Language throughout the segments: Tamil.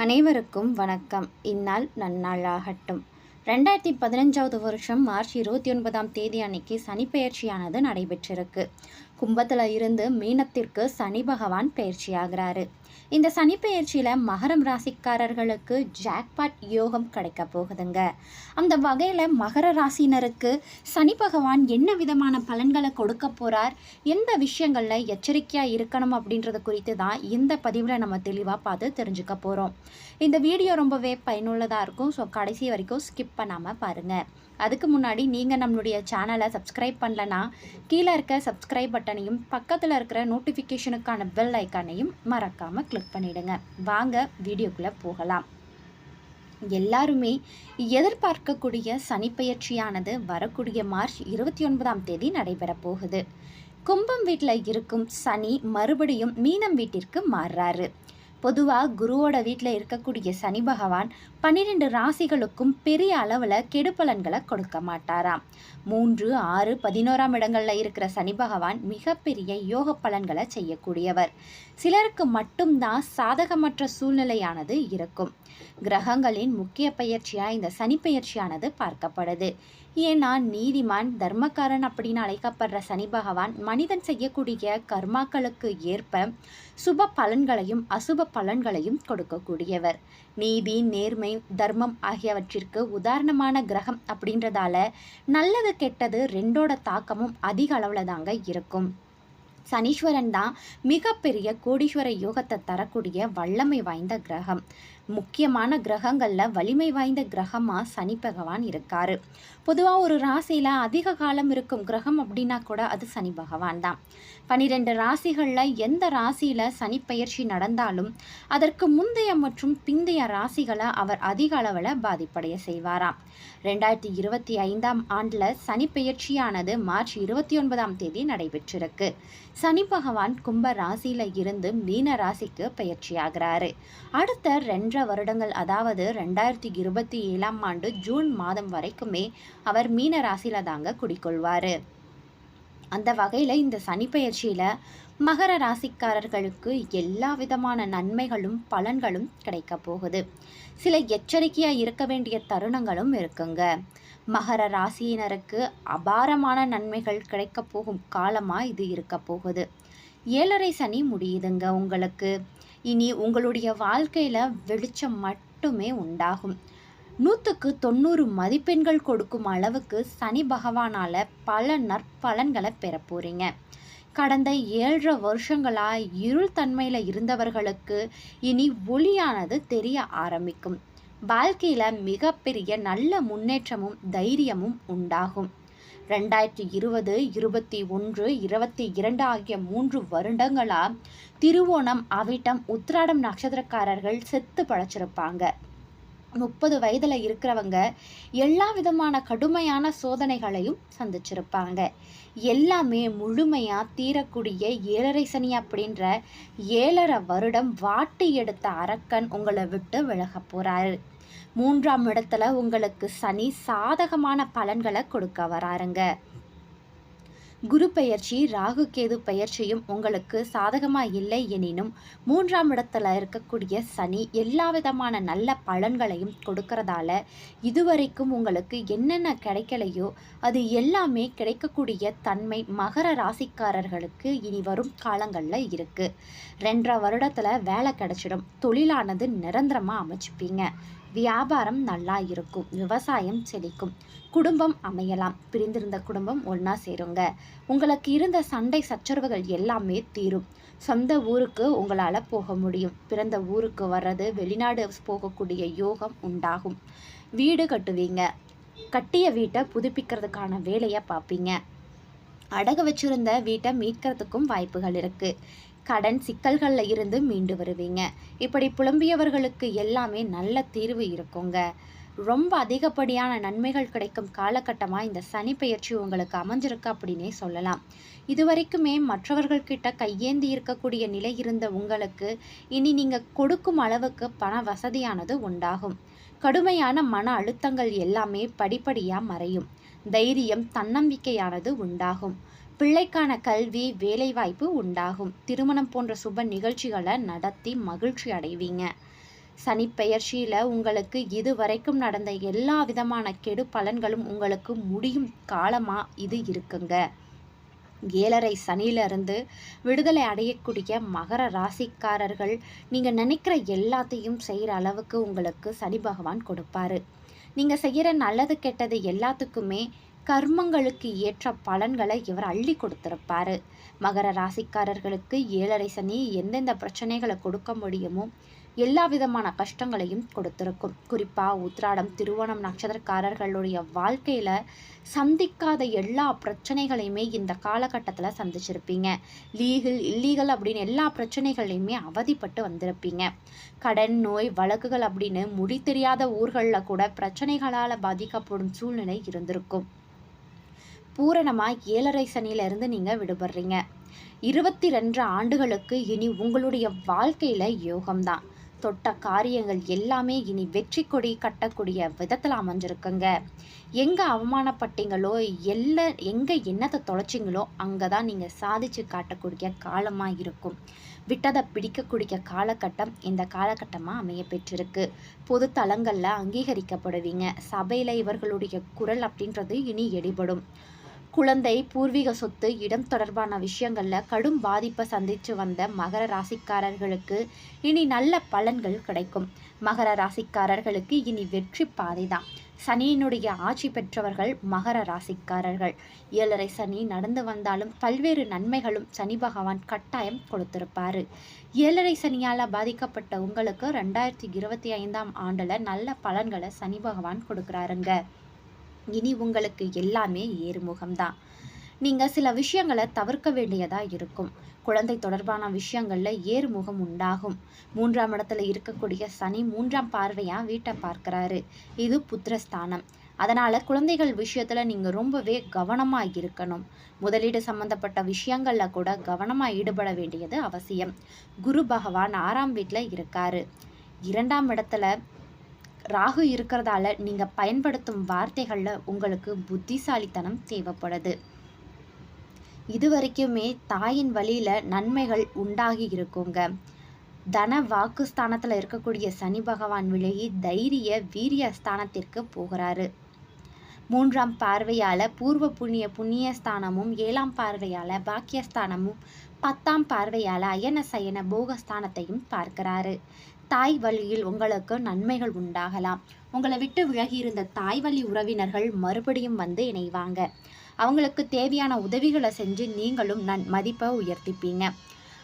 அனைவருக்கும் வணக்கம். இந்நாள் நன்னாளாகட்டும். ரெண்டாயிரத்தி பதினஞ்சாவது வருஷம் மார்ச் இருபத்தி ஒன்பதாம் தேதி அன்னைக்கு சனிப்பெயர்ச்சியானது நடைபெற்றிருக்கு. கும்பத்தில் இருந்து மீனத்திற்கு சனி பகவான் பயிற்சியாகிறாரு. இந்த சனிப்பெயர்ச்சியில் மகரம் ராசிக்காரர்களுக்கு ஜாக்பாட் யோகம் கிடைக்க போகுதுங்க. அந்த வகையில் மகர ராசினருக்கு சனி பகவான் என்ன விதமான பலன்களை கொடுக்க போகிறார் எந்த விஷயங்களில் எச்சரிக்கையாக இருக்கணும் அப்படின்றத குறித்து தான் இந்த பதிவில் நம்ம தெளிவாக பார்த்து தெரிஞ்சுக்க போகிறோம் இந்த வீடியோ ரொம்பவே பயனுள்ளதாக இருக்கும். ஸோ கடைசி வரைக்கும் ஸ்கிப் பண்ணாமல் பாருங்கள் அதுக்கு முன்னாடி நீங்கள் நம்மளுடைய சேனலை சப்ஸ்கிரைப் பண்ணலனா கீழே இருக்க சப்ஸ்கிரைப் பட்டனையும் பக்கத்தில் இருக்கிற நோட்டிஃபிகேஷனுக்கான பெல் ஐக்கானையும் மறக்காமல் கிளிக் பண்ணிவிடுங்க வாங்க வீடியோக்குள்ளே போகலாம். எல்லாருமே எதிர்பார்க்கக்கூடிய சனிப்பெயர்ச்சியானது வரக்கூடிய மார்ச் இருபத்தி ஒன்பதாம் தேதி நடைபெற போகுது. கும்பம் வீட்டில் இருக்கும் சனி மறுபடியும் மீனம் வீட்டிற்கு மாறுறாரு. பொதுவாக குருவோட வீட்டில் இருக்கக்கூடிய சனி பகவான் பன்னிரெண்டு ராசிகளுக்கும் பெரிய அளவில் கெடுபலன்களை கொடுக்க மாட்டாராம். மூன்று ஆறு பதினோராம் இடங்களில் இருக்கிற சனி பகவான் மிகப்பெரிய யோக பலன்களை செய்யக்கூடியவர். சிலருக்கு மட்டும்தான் சாதகமற்ற சூழ்நிலையானது இருக்கும். கிரகங்களின் முக்கிய பயிற்சியாக இந்த சனி பயிற்சியானது பார்க்கப்படுது. ஏன்னா நீதிமான் தர்மக்காரன் அப்படின்னு அழைக்கப்படுற சனி பகவான் மனிதன் செய்யக்கூடிய கர்மாக்களுக்கு ஏற்ப சுப பலன்களையும் அசுப பலன்களையும் கொடுக்கக்கூடியவர். நீதி நேர்மை தர்மம் ஆகியவற்றிற்கு உதாரணமான கிரகம் அப்படின்றதால நல்லது கெட்டது ரெண்டோட தாக்கமும் அதிக அளவில் தாங்க இருக்கும். சனீஸ்வரன் தான் மிகப்பெரிய கோடீஸ்வர யோகத்தை தரக்கூடிய வல்லமை வாய்ந்த கிரகம். முக்கியமான கிரகங்களில் வலிமை வாய்ந்த கிரகமாக சனி பகவான் இருக்கார். பொதுவாக ஒரு ராசியில் அதிக காலம் இருக்கும் கிரகம் அப்படின்னா கூட அது சனி பகவான் தான். பனிரெண்டு ராசிகளில் எந்த ராசியில் சனி பயிற்சி நடந்தாலும் அதற்கு முந்தைய மற்றும் பிந்தைய ராசிகளை அவர் அதிக அளவில் பாதிப்படைய செய்வாராம். ரெண்டாயிரத்தி இருபத்தி ஐந்தாம் ஆண்டில் சனி பெயர்ச்சியானது மார்ச் இருபத்தி ஒன்பதாம் தேதி நடைபெற்றிருக்கு. சனி பகவான் கும்ப ராசியில் இருந்து மீன ராசிக்கு பயிற்சியாகிறாரு. அடுத்த ரெண்டரை வருடங்கள் அதாவது ரெண்டாயிரத்தி இருபத்தி ஏழாம் ஆண்டு ஜூன் மாதம் வரைக்குமே அவர் மீன ராசியில் தாங்க குடிக்கொள்வார் அந்த வகையில் இந்த சனிப்பெயர்ச்சியில் மகர ராசிக்காரர்களுக்கு எல்லா விதமான நன்மைகளும் பலன்களும் கிடைக்க போகுது. சில எச்சரிக்கையாக இருக்க வேண்டிய தருணங்களும் இருக்குங்க. மகர ராசியினருக்கு அபாரமான நன்மைகள் கிடைக்க போகும் காலமாக இது இருக்க போகுது. ஏழரை சனி முடியுதுங்க உங்களுக்கு. இனி உங்களுடைய வாழ்க்கையில் வெளிச்சம் மட்டுமே உண்டாகும். நூற்றுக்கு தொண்ணூறு மதிப்பெண்கள் கொடுக்கும் அளவுக்கு சனி பகவானால் பல நற்பலன்களை பெற போகிறீங்க கடந்த ஏழரை வருஷங்களாக இருள் தன்மையில் இருந்தவர்களுக்கு இனி ஒளியானது தெரிய ஆரம்பிக்கும். வாழ்க்கையில் மிகப்பெரிய நல்ல முன்னேற்றமும் தைரியமும் உண்டாகும். ரெண்டாயிரத்தி இருபது இருபத்தி ஒன்று இருபத்தி இரண்டு ஆகிய மூன்று வருடங்களா திருவோணம் அவிட்டம் உத்திராடம் நட்சத்திரக்காரர்கள் செத்து பழச்சிருப்பாங்க. முப்பது வயதில் இருக்கிறவங்க எல்லா விதமான கடுமையான சோதனைகளையும் சந்திச்சிருப்பாங்க. எல்லாமே முழுமையாக தீரக்கூடிய ஏழரை சனி அப்படின்ற ஏழரை வருடம் வாட்டி எடுத்த அரக்கன் உங்களை விட்டு விலக போகிறாரு மூன்றாம் இடத்துல உங்களுக்கு சனி சாதகமான பலன்களை கொடுக்க வராருங்க. குரு பெயர்ச்சி ராகு கேது பெயர்ச்சியும் உங்களுக்கு சாதகமாக இல்லை எனினும் மூன்றாம் இடத்துல இருக்கக்கூடிய சனி எல்லா விதமான நல்ல பலன்களையும் கொடுக்கறதால இதுவரைக்கும் உங்களுக்கு என்னென்ன கிடைக்கலையோ அது எல்லாமே கிடைக்கக்கூடிய தன்மை மகர ராசிக்காரர்களுக்கு இனி வரும் காலங்களில் இருக்குது ரெண்டரை வருடத்தில் வேலை கிடைச்சிடும். தொழிலானது நிரந்தரமாக அமைச்சுப்பீங்க. வியாபாரம் நல்லா இருக்கும் விவசாயம் செழிக்கும் குடும்பம் அமையலாம். பிரிந்திருந்த குடும்பம் ஒன்றா சேருங்க. உங்களுக்கு இருந்த சண்டை சச்சரவுகள் எல்லாமே தீரும். சொந்த ஊருக்கு உங்களால் போக முடியும். பிறந்த ஊருக்கு வர்றது வெளிநாடு போகக்கூடிய யோகம் உண்டாகும். வீடு கட்டுவீங்க. கட்டிய வீட்டை புதுப்பிக்கிறதுக்கான வேலையை பார்ப்பீங்க. அடகு வச்சிருந்த வீட்டை மீட்கிறதுக்கும் வாய்ப்புகள் இருக்குது கடன் சிக்கல்களில் இருந்து மீண்டு வருவீங்க. இப்படி புலம்பியவர்களுக்கு எல்லாமே நல்ல தீர்வு இருக்குங்க. ரொம்ப அதிகப்படியான நன்மைகள் கிடைக்கும் காலகட்டமாக இந்த சனி பெயர்ச்சி உங்களுக்கு அமைஞ்சிருக்கு அப்படின்னே சொல்லலாம். இதுவரைக்குமே மற்றவர்கள்கிட்ட கையேந்தி இருக்கக்கூடிய நிலை இருந்த உங்களுக்கு இனி நீங்கள் கொடுக்கும் அளவுக்கு பண வசதியானது உண்டாகும். கடுமையான மன அழுத்தங்கள் எல்லாமே படிப்படியாக மறையும். தைரியம் தன்னம்பிக்கையானது உண்டாகும். பிள்ளைக்கான கல்வி வேலைவாய்ப்பு உண்டாகும். திருமணம் போன்ற சுப நிகழ்ச்சிகளை நடத்தி மகிழ்ச்சி அடைவீங்க. சனி பெயர்ச்சியில் உங்களுக்கு இதுவரைக்கும் நடந்த எல்லா விதமான கெடு பலன்களும் உங்களுக்கு முடியும் காலமாக இது இருக்குங்க. ஏழரை சனியிலிருந்து விடுதலை அடையக்கூடிய மகர ராசிக்காரர்கள் நீங்கள் நினைக்கிற எல்லாத்தையும் செய்கிற அளவுக்கு உங்களுக்கு சனி பகவான் கொடுப்பாரு. நீங்கள் செய்கிற நல்லது கெட்டது எல்லாத்துக்குமே கர்மங்களுக்கு ஏற்ற பலன்களை இவர் அள்ளி கொடுத்திருப்பாரு. மகர ராசிக்காரர்களுக்கு ஏழரை சனி எந்தெந்த பிரச்சனைகளை கொடுக்க முடியுமோ எல்லா விதமான கஷ்டங்களையும் கொடுத்திருக்கும். குறிப்பாக உத்ராடம் திருவோணம் நட்சத்திரக்காரர்களுடைய வாழ்க்கையில் சந்திக்காத எல்லா பிரச்சனைகளையுமே இந்த காலகட்டத்தில் சந்திச்சிருப்பீங்க. லீகல் இல்லீகல் அப்படின்னு எல்லா பிரச்சனைகளையுமே அவதிப்பட்டு வந்திருப்பீங்க. கடன் நோய் வழக்குகள் அப்படின்னு முடி தெரியாத ஊர்களில் கூட பிரச்சனைகளால் பாதிக்கப்படும் சூழ்நிலை இருந்திருக்கும். பூரணமாக ஏழரை சனியிலிருந்து நீங்கள் விடுபடுறீங்க. இருபத்தி ரெண்டு ஆண்டுகளுக்கு இனி உங்களுடைய வாழ்க்கையில் யோகம்தான். தொட்ட காரியங்கள் எல்லாமே இனி வெற்றி கொடி கட்டக்கூடிய விதத்தில் அமைஞ்சிருக்குங்க. எங்கே அவமானப்பட்டீங்களோ எல்லா எங்கே என்னத்தை தொலைச்சிங்களோ அங்கே தான் நீங்கள் சாதிச்சு காட்டக்கூடிய காலமாக இருக்கும். விட்டதை பிடிக்கக்கூடிய காலகட்டம் இந்த காலகட்டமாக அமைய பெற்றிருக்கு. பொது தளங்களில் அங்கீகரிக்கப்படுவீங்க. சபையில் இவர்களுடைய குரல் அப்படின்றது இனி எடிபடும். குழந்தை பூர்வீக சொத்து இடம் தொடர்பான விஷயங்களில் கடும் பாதிப்பை சந்தித்து வந்த மகர ராசிக்காரர்களுக்கு இனி நல்ல பலன்கள் கிடைக்கும். மகர ராசிக்காரர்களுக்கு இனி வெற்றி பாதைதான் சனியினுடைய ஆட்சி பெற்றவர்கள் மகர ராசிக்காரர்கள். ஏழரை சனி நடந்து வந்தாலும் பல்வேறு நன்மைகளும் சனி பகவான் கட்டாயம் கொடுத்திருப்பார். ஏழரை சனியால் பாதிக்கப்பட்ட உங்களுக்கு ரெண்டாயிரத்தி இருபத்தி ஐந்தாம் ஆண்டில் நல்ல பலன்களை சனி பகவான் கொடுக்குறாருங்க. இனி உங்களுக்கு எல்லாமே ஏறுமுகம்தான் நீங்கள் சில விஷயங்களை தவிர்க்க வேண்டியதாக இருக்கும். குழந்தை தொடர்பான விஷயங்களில் ஏறுமுகம் உண்டாகும். மூன்றாம் இடத்துல இருக்கக்கூடிய சனி மூன்றாம் பார்வையாக வீட்டை பார்க்குறாரு. இது புத்திரஸ்தானம். அதனால் குழந்தைகள் விஷயத்தில் நீங்கள் ரொம்பவே கவனமாக இருக்கணும். முதலீடு சம்மந்தப்பட்ட விஷயங்களில் கூட கவனமாக ஈடுபட வேண்டியது அவசியம். குரு பகவான் ஆறாம் வீட்டில் இருக்காரு. இரண்டாம் இடத்துல ராகு இருக்கிறதால நீங்கள் பயன்படுத்தும் வார்த்தைகளில் உங்களுக்கு புத்திசாலித்தனம் தேவைப்படுது. இது வரைக்குமே தாயின் வழியில் நன்மைகள் உண்டாகி இருக்குங்க. தன வாக்கு ஸ்தானத்தில் இருக்கக்கூடிய சனி பகவான் விலகி தைரிய வீரிய ஸ்தானத்திற்கு போகிறாரு. மூன்றாம் பார்வையால் பூர்வ புண்ணிய புண்ணிய ஸ்தானமும் ஏழாம் பார்வையால் பாக்கியஸ்தானமும் பத்தாம் பார்வையால் அயன சயன போகஸ்தானத்தையும் பார்க்கிறாரு. தாய் வழியில் உங்களுக்கு நன்மைகள் உண்டாகலாம். உங்களை விட்டு விலகி இருந்த தாய் வழி உறவினர்கள் மறுபடியும் வந்து இணைவாங்க. அவங்களுக்கு தேவையான உதவிகளை செஞ்சு நீங்களும் நன் மதிப்பை உயர்த்திப்பீங்க.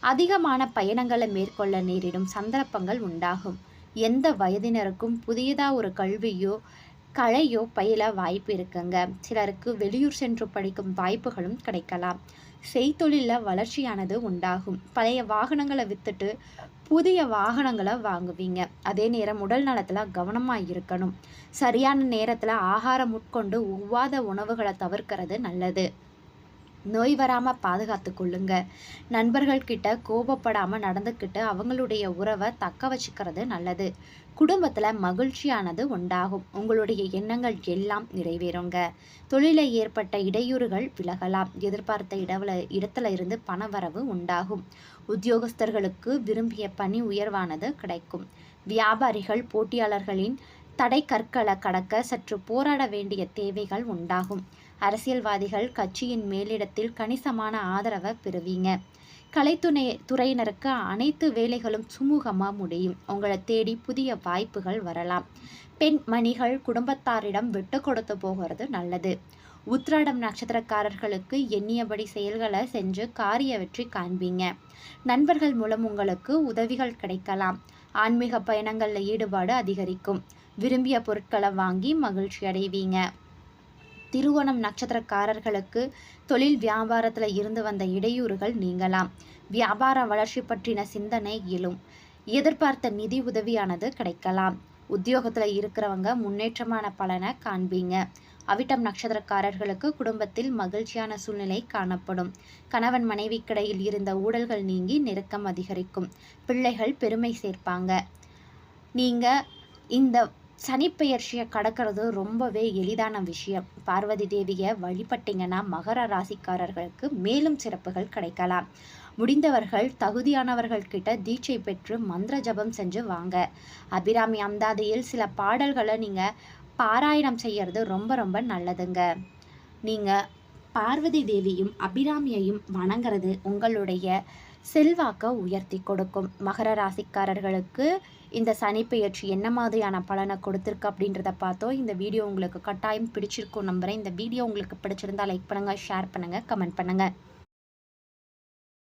அதிகமான பயணங்களை மேற்கொள்ள நேரிடும் சந்தர்ப்பங்கள் உண்டாகும். எந்த வயதினருக்கும் புதியதாக ஒரு கல்வியோ கலையோ பயில வாய்ப்பு இருக்குங்க. சிலருக்கு வெளியூர் சென்று படிக்கும் வாய்ப்புகளும் கிடைக்கலாம். செய்தொழிலில் வளர்ச்சியானது உண்டாகும். பழைய வாகனங்களை வித்துட்டு புதிய வாகனங்களை வாங்குவீங்க. அதே நேரம் உடல் நலத்தில் கவனமாக இருக்கணும். சரியான நேரத்தில் ஆகாரம் உட்கொண்டு ஒவ்வாத உணவுகளை தவிர்க்கிறது நல்லது. நோய் வராமல் பாதுகாத்து கொள்ளுங்க. நண்பர்கள்கிட்ட கோபப்படாமல் நடந்துக்கிட்டு அவங்களுடைய உறவை தக்க வச்சுக்கிறது நல்லது. குடும்பத்தில் மகிழ்ச்சியானது உண்டாகும். உங்களுடைய எண்ணங்கள் எல்லாம் நிறைவேறுங்க. தொழிலை ஏற்பட்ட இடையூறுகள் விலகலாம். எதிர்பார்த்த இடவுல இடத்துல இருந்து பணவரவு உண்டாகும். உத்தியோகஸ்தர்களுக்கு விரும்பிய பணி உயர்வானது கிடைக்கும். வியாபாரிகள் போட்டியாளர்களின் தடை கற்களை கடக்க சற்று போராட வேண்டிய தேவைகள் உண்டாகும். அரசியல்வாதிகள் கட்சியின் மேலிடத்தில் கணிசமான ஆதரவை பெறுவீங்க. கலைத்துணை துறையினருக்கு அனைத்து வேலைகளும் சுமூகமாக முடியும். உங்களை தேடி புதிய வாய்ப்புகள் வரலாம். பெண் மணிகள் குடும்பத்தாரிடம் விட்டு கொடுத்து போகிறது நல்லது. உத்ராடம் நட்சத்திரக்காரர்களுக்கு எண்ணியபடி செயல்களை செஞ்சு காரிய வெற்றி காண்பீங்க. நண்பர்கள் மூலம் உங்களுக்கு உதவிகள் கிடைக்கலாம். ஆன்மீக பயணங்களில் ஈடுபாடு அதிகரிக்கும். விரும்பிய பொருட்களை வாங்கி மகிழ்ச்சி அடைவீங்க. திருவோணம் நட்சத்திரக்காரர்களுக்கு தொழில் வியாபாரத்தில் இருந்து வந்த இடையூறுகள் நீங்கலாம். வியாபார வளர்ச்சி பற்றின சிந்தனை எழும். எதிர்பார்த்த நிதி உதவியானது கிடைக்கலாம். உத்தியோகத்தில் இருக்கிறவங்க முன்னேற்றமான பலனை காண்பீங்க. அவிட்டம் நட்சத்திரக்காரர்களுக்கு குடும்பத்தில் மகிழ்ச்சியான சூழ்நிலை காணப்படும். கணவன் மனைவிக்கிடையில் இருந்த ஊழல்கள் நீங்கி நெருக்கம் அதிகரிக்கும். பிள்ளைகள் பெருமை சேர்ப்பாங்க. நீங்கள் இந்த சனிப்பெயர்ச்சியை கடக்கிறது ரொம்பவே எளிதான விஷயம். பார்வதி தேவியை வழிபட்டீங்கன்னா மகர ராசிக்காரர்களுக்கு மேலும் சிறப்புகள் கிடைக்கலாம். முடிந்தவர்கள் தகுதியானவர்கள் கிட்ட தீட்சை பெற்று மந்திர ஜபம் செஞ்சு வாங்க. அபிராமி அந்தாதையில் சில பாடல்களை நீங்கள் பாராயணம் செய்யறது ரொம்ப ரொம்ப நல்லதுங்க. நீங்கள் பார்வதி தேவியும் அபிராமியையும் வணங்குறது உங்களுடைய செல்வாக்கை உயர்த்தி கொடுக்கும். மகர ராசிக்காரர்களுக்கு இந்த சனிப்பெயர்ச்சி என்ன மாதிரியான பலனை கொடுத்துருக்கு அப்படின்றத பார்த்தோம். இந்த வீடியோ உங்களுக்கு கட்டாயம் பிடிச்சிருக்கும் நம்புகிறேன் இந்த வீடியோ உங்களுக்கு பிடிச்சிருந்தா லைக் பண்ணுங்கள் ஷேர் பண்ணுங்கள் கமெண்ட் பண்ணுங்கள்